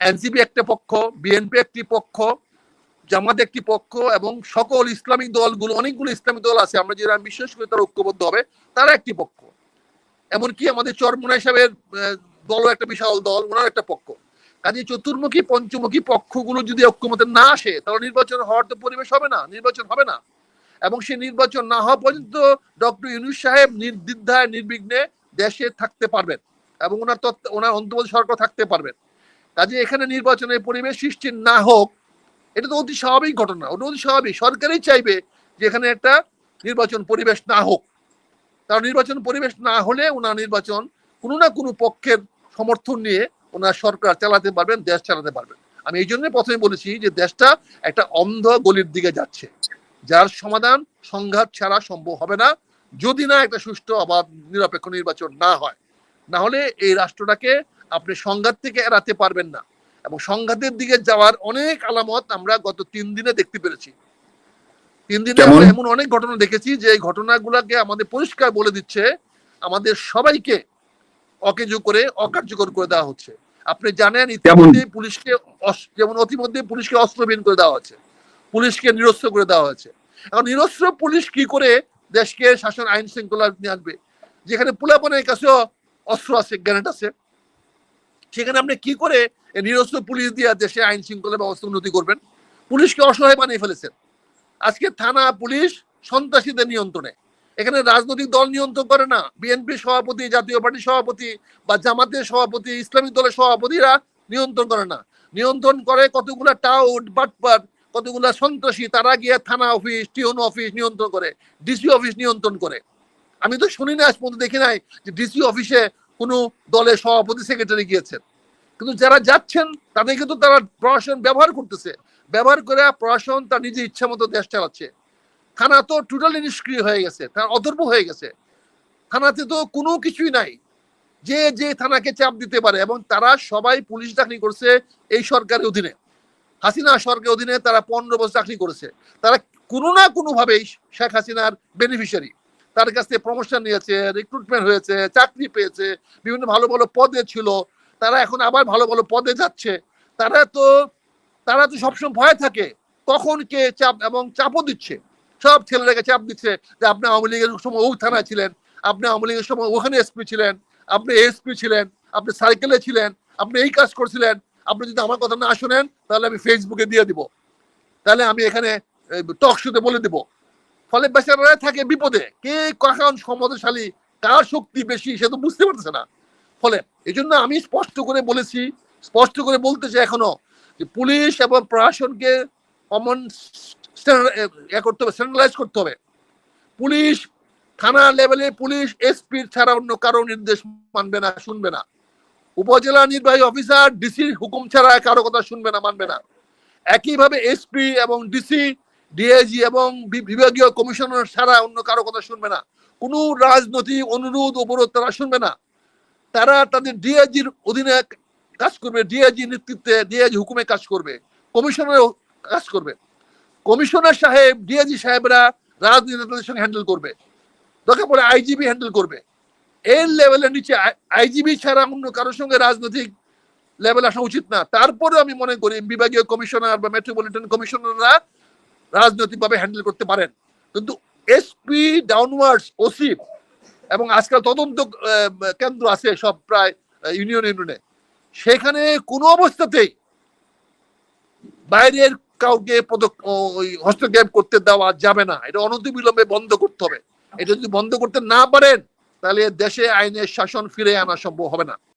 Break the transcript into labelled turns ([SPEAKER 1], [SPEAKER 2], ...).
[SPEAKER 1] NCP একটা পক্ষ, BNP একটি পক্ষ, জামাত একটি পক্ষ এবং সকল ইসলামিক দলগুলো, অনেকগুলো ইসলামিক দল আছে, আমরা যারা বিশ্বাস করি তারা ঐক্যবদ্ধ হবে, তারা একটি পক্ষ। এমনকি আমাদের চরমুনা হিসাবের দলও একটা বিশাল দল ওনার একটা পক্ষ। কাজে চতুর্মুখী, পঞ্চমুখী পক্ষগুলো যদি ঐক্যমতে না আসে, তাহলে নির্বাচন হওয়ার তো পরিবেশ হবে না, নির্বাচন হবে না। এবং সেই নির্বাচন না হওয়া পর্যন্ত ডক্টর ইউনুস সাহেব নির্দ্বিধায়, নির্বিঘ্নে দেশে থাকতে পারবেন এবং ওনার তত্ত্ব, ওনার অন্তর্বর্তী সরকার থাকতে পারবেন। কাজে এখানে নির্বাচনের পরিবেশ সৃষ্টি না হোক, এটা তো অতি স্বাভাবিক ঘটনা। ওটা অতি স্বাভাবিক। সরকারই চাইবে যে এখানে একটা নির্বাচন পরিবেশ না হোক। কারণ নির্বাচন পরিবেশ না হলে ওনার নির্বাচন কোনো না কোনো পক্ষের সমর্থন নিয়ে ওনার সরকার চালাতে পারবেন, দেশ চালাতে পারবেন। আমি এই জন্য প্রথমে বলেছি যে দেশটা একটা অন্ধ গলির দিকে যাচ্ছে। যার সমাধান সংঘাত ছাড়া সম্ভব হবে না। যদি না একটা সুষ্ঠু, অবাধ, নিরপেক্ষ নির্বাচন না হয়, না হলে এই রাষ্ট্রটাকে আপনি সংঘাত থেকে এড়াতে পারবেন না। এবং সংঘাতের দিকে যাওয়ার অনেক আলামত আমরা গত তিন দিনে দেখতে পেরেছি। তিন দিনে আমরা এমন অনেক ঘটনা দেখেছি যে এই ঘটনাগুলোকে আমাদের পরিষ্কার বলে দিচ্ছে আমাদের সবাইকে অকেজ করে অকার্যকর করে দেওয়া হচ্ছে। আপনি জানেন ইতিমধ্যে পুলিশকে যেমন অতিমধ্যে পুলিশকে অস্ত্রবিহীন করে দেওয়া হচ্ছে পুলিশকে নিরস্ত্র করে দেওয়া হয়েছে। এখন নিরস্ত্র পুলিশ কি করে দেশকে শাসন আইন শৃঙ্খলা নিয়ে আসবে যেখানে পুলাপনের কাছেও অস্ত্র আছে গ্রেনেড আছে। সেখানে আপনি কি করে নিরস্ত্র পুলিশ দিয়ে দেশে আইন শৃঙ্খলা ব্যবস্থা উন্নতি করবেন? পুলিশকে অসহায় বানিয়ে ফেলেছেন। আজকে থানা, পুলিশ সন্ত্রাসীদের নিয়ন্ত্রণে। এখানে রাজনৈতিক দল নিয়ন্ত্রণ করে না। বিএনপি সভাপতি, জাতীয় পার্টির সভাপতি বা জামাতের সভাপতি ইসলামিক দলের সভাপতিরা নিয়ন্ত্রণ করে না। নিয়ন্ত্রণ করে কতগুলা টাউট বাটপাট কতগুলা সন্ত্রাসী, তারা গিয়ে থানা অফিস, টিউন অফিস নিয়ন্ত্রণ করে, ডিসি অফিস নিয়ন্ত্রণ করে। আমি তো শুনি না আজ পর্যন্ত, দেখি নাই যে ডিসি অফিসে কোনো দলের সভাপতি সেক্রেটারি গিয়েছেন। কিন্তু যারা যাচ্ছেন তাদেরকে তো তারা প্রশাসন ব্যবহার করতেছে। ব্যবহার করে প্রশাসন তার নিজে ইচ্ছা মতো দেশ চালাচ্ছে। থানা তো টোটালি নিষ্ক্রিয় হয়ে গেছে তার অদর্ব হয়ে গেছে। থানাতে তো কোনো কিছুই নাই। যে যে থানাকে চাপ দিতে পারে, এবং তারা সবাই পুলিশ চাকরি করছে এই সরকারের অধীনে। হাসিনা সরকারের অধীনে তারা পনেরো বছর চাকরি করেছে। তারা কোনো না কোনো ভাবেই শেখ হাসিনার বেনিফিশিয়ারি তার কাছ থেকে প্রমোশন নিয়েছে রিক্রুটমেন্ট হয়েছে, চাকরি পেয়েছে, বিভিন্ন ভালো ভালো পদে ছিল। তারা এখন আবার ভালো ভালো পদে যাচ্ছে। তারা তো তারা তো সবসময় ভয় থাকে, কখন কে চাপ এবং চাপও দিচ্ছে। সব ছেলেরাকে চাপ দিচ্ছে যে আপনি আওয়ামী লীগের সময় ও থানায় ছিলেন, আপনি আওয়ামী লীগের সময় ওখানে এসপি ছিলেন, আপনি এসপি ছিলেন, আপনি সাইকেলে ছিলেন, আপনি এই কাজ করছিলেন, আপনি যদি আমার কথা না শোনেন, তাহলে আমি ফেসবুকে দিয়ে দিব। তাহলে আমি এখানে টক শোতে বলে দিব। ফলে বেচারারা থাকে বিপদে। কে কখন ক্ষমতাশালী, কার শক্তি বেশি সে তো বুঝতে পারতেছে না। ফলে এই জন্য আমি স্পষ্ট করে বলেছি, স্পষ্ট করে বলতে চাই এখনও যে পুলিশ এবং প্রশাসনকে কমন করতে হবে স্ট্যান্ডার্ডাইজ করতে হবে। পুলিশ থানা লেভেলে পুলিশ এসপি ছাড়া অন্য কারও নির্দেশ মানবে না, শুনবে না। উপজেলা নির্বাহী অফিসার ডিসির হুকুম ছাড়া কারও কথা শুনবে না, মানবে না। একইভাবে এসপি এবং ডিসি ডিআইজি এবং বিভাগীয় কমিশনার ছাড়া অন্য কারও কথা শুনবে না। কোনো রাজনৈতিক অনুরোধ অবরোধ তারা শুনবে না। তারা তাদের ডিআইজির অধীনে কাজ করবে ডিআইজি নেতৃত্বে ডিআইজি হুকুমে কাজ করবে কমিশনার কাজ করবে। কমিশনার সাহেব ডিআইজি সাহেবরা রাজনীতি সঙ্গে হ্যান্ডেল করবে। দরকার পড়ে আইজিবি হ্যান্ডেল করবে। এর লেভেলের নিচে আইজিবি ছাড়া অন্য কারোর সঙ্গে রাজনৈতিক লেভেল আসা উচিত না। তারপরে আমি মনে করি বিভাগীয় কমিশনার বা মেট্রোপলিটন কমিশনাররা রাজনৈতিকভাবে হ্যান্ডেল করতে পারেন। কিন্তু এসপি ডাউনওয়ার্ডস ওসি এবং আজকাল তদন্ত কেন্দ্র আছে সব প্রায় ইউনিয়ন ইউনিয়নে সেখানে কোনো অবস্থাতেই বাইরের কাউকে হস্তক্ষেপ করতে দেওয়া যাবে না। এটা অনতিবিলম্বে বন্ধ করতে হবে। এটা যদি বন্ধ করতে না পারেন, তাহলে দেশে আইনের শাসন ফিরে আনা সম্ভব হবে না।